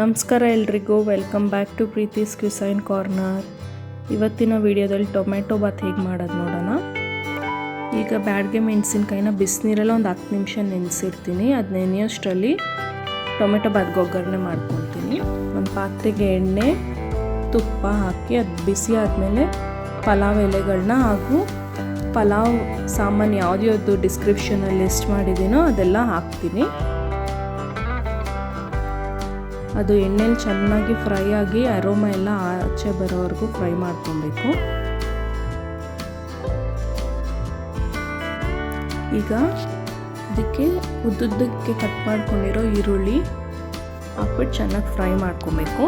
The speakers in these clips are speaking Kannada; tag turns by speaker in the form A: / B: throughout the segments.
A: ನಮಸ್ಕಾರ ಎಲ್ರಿಗೂ welcome back to Preethi's cuisine corner ಇವತ್ತಿನ ವಿಡಿಯೋದಲ್ಲಿ ಟೊಮೆಟೊ ಬಾತ್ ಹೇಗೆ ಮಾಡೋದು ನೋಡೋಣ. ಈಗ ಬ್ಯಾಡ್ಗೆ ಮೆಣಸಿನ್ಕಾಯಿನ ಬಿಸಿನೀರೆಲ್ಲ ಒಂದು ಹತ್ತು ನಿಮಿಷ ನೆನೆಸಿರ್ತೀನಿ ಅದು ನೆನೆಯೋಷ್ಟರಲ್ಲಿ ಟೊಮೆಟೊ ಬಾತ್ ಒಗ್ಗರಣೆ ಮಾಡ್ಕೊತೀನಿ ಒಂದು ಪಾತ್ರೆಗೆ ಎಣ್ಣೆ, ತುಪ್ಪ ಹಾಕಿ ಅದು ಬಿಸಿ ಆದಮೇಲೆ ಪಲಾವ್ ಎಲೆಗಳನ್ನ ಹಾಗೂ ಪಲಾವ್ ಸಾಮಾನು ಯಾವ್ದು ಡಿಸ್ಕ್ರಿಪ್ಷನಲ್ಲಿ ಲಿಸ್ಟ್ ಮಾಡಿದ್ದೀನೋ ಅದೆಲ್ಲ ಹಾಕ್ತೀನಿ. ಅದು ಎಣ್ಣೆಲಿ ಚೆನ್ನಾಗಿ ಫ್ರೈ ಆಗಿ ಅರೋಮ ಎಲ್ಲ ಆಚೆ ಬರೋವರೆಗೂ ಫ್ರೈ ಮಾಡ್ಕೊಬೇಕು. ಈಗ ಅದಕ್ಕೆ ಉದ್ದುದ್ದಕ್ಕೆ ಕಟ್ ಮಾಡ್ಕೊಂಡಿರೋ ಈರುಳ್ಳಿ ಹಾಕ್ಬಿಟ್ಟು ಚೆನ್ನಾಗಿ ಫ್ರೈ ಮಾಡ್ಕೊಬೇಕು.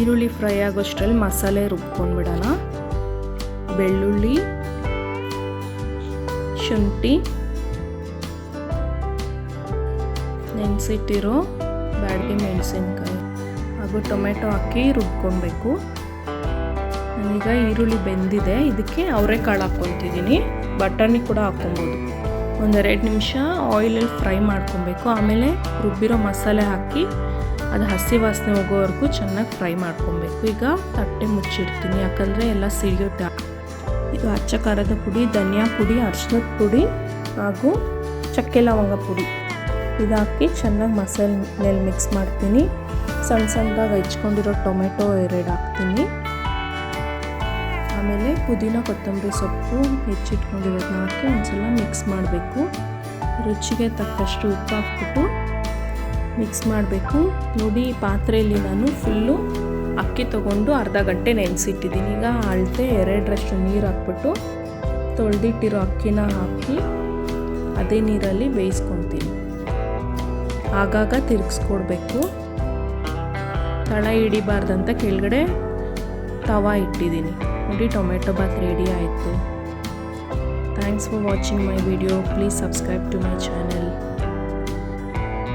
A: ಈರುಳ್ಳಿ ಫ್ರೈ ಆಗೋಷ್ಟರಲ್ಲಿ ಮಸಾಲೆ ರುಬ್ಕೊಂಡ್ಬಿಡೋಣ. ಬೆಳ್ಳುಳ್ಳಿ, ಶುಂಠಿ ನೆನೆಸಿಟ್ಟಿರೋ ಬ್ಯಾಡಗಿ ಮೆಣಸಿನ್ಕಾಯಿ ಹಾಗೂ ಟೊಮೆಟೊ ಹಾಕಿ ರುಬ್ಕೊಬೇಕು. ನಾನೀಗ ಈರುಳ್ಳಿ ಬೆಂದಿದೆ. ಇದಕ್ಕೆ ಅವರೆಕಾಳು ಹಾಕ್ಕೊತಿದ್ದೀನಿ ಬಟಾಣಿ ಕೂಡ ಹಾಕ್ಕೊಬೋದು. ಒಂದೆರಡು ನಿಮಿಷ ಆಯಿಲಲ್ಲಿ ಫ್ರೈ ಮಾಡ್ಕೊಬೇಕು. ಆಮೇಲೆ ರುಬ್ಬಿರೋ ಮಸಾಲೆ ಹಾಕಿ ಅದು ಹಸಿ ವಾಸನೆ ಹೋಗೋವರೆಗೂ ಚೆನ್ನಾಗಿ ಫ್ರೈ ಮಾಡ್ಕೊಬೇಕು. ಈಗ ತಟ್ಟೆ ಮುಚ್ಚಿಡ್ತೀನಿ. ಯಾಕಂದರೆ ಎಲ್ಲ ಸಿಡಿಯುತ್ತೆ. ಇದು ಅಚ್ಚ ಖಾರದ ಪುಡಿ, ಧನಿಯಾ ಪುಡಿ ಅರ್ಶಿನದ ಪುಡಿ ಹಾಗೂ ಚಕ್ಕೆ ಲವಂಗ ಪುಡಿ. ಇದು ಹಾಕಿ ಚೆನ್ನಾಗಿ ಮಸಾಲೆ ಮೇಲೆ ಮಿಕ್ಸ್ ಮಾಡ್ತೀನಿ. ಸಣ್ಣ ಸಣ್ಣದಾಗಿ ಹೆಚ್ಕೊಂಡಿರೋ ಟೊಮೆಟೊ ಎರಡು ಹಾಕ್ತೀನಿ. ಆಮೇಲೆ ಪುದೀನ ಕೊತ್ತಂಬರಿ ಸೊಪ್ಪು ಹೆಚ್ಚಿಟ್ಕೊಂಡಿರೋದನ್ನ ಹಾಕಿ ಒಂದ್ಸಲ ಮಿಕ್ಸ್ ಮಾಡಬೇಕು. ರುಚಿಗೆ ತಕ್ಕಷ್ಟು ಉಪ್ಪು ಹಾಕ್ಬಿಟ್ಟು ಮಿಕ್ಸ್ ಮಾಡಬೇಕು. ನೋಡಿ ಪಾತ್ರೆಯಲ್ಲಿ ನಾನು ಫುಲ್ಲು ಅಕ್ಕಿ ತೊಗೊಂಡು ಅರ್ಧ ಗಂಟೆ ನೆನೆಸಿಟ್ಟಿದ್ದೀನಿ. ಈಗ ಅಳತೆ ಎರಡರಷ್ಟು ನೀರು ಹಾಕ್ಬಿಟ್ಟು ತೊಳೆದಿಟ್ಟಿರೋ ಅಕ್ಕಿನ ಹಾಕಿ ಅದೇ ನೀರಲ್ಲಿ ಬೇಯಿಸ್ಕೊತೀನಿ. ಆಗಾಗ ತಿರುಗಿಸ್ಕೊಡ್ಬೇಕು. ತಳ ಹಿಡಿಬಾರ್ದಂತ ಕೆಳಗಡೆ ತವಾ ಇಟ್ಟಿದ್ದೀನಿ. ನೋಡಿ, ಟೊಮೆಟೊ ಬಾತ್ ರೆಡಿ ಆಯಿತು. Thanks for watching my video please subscribe to my channel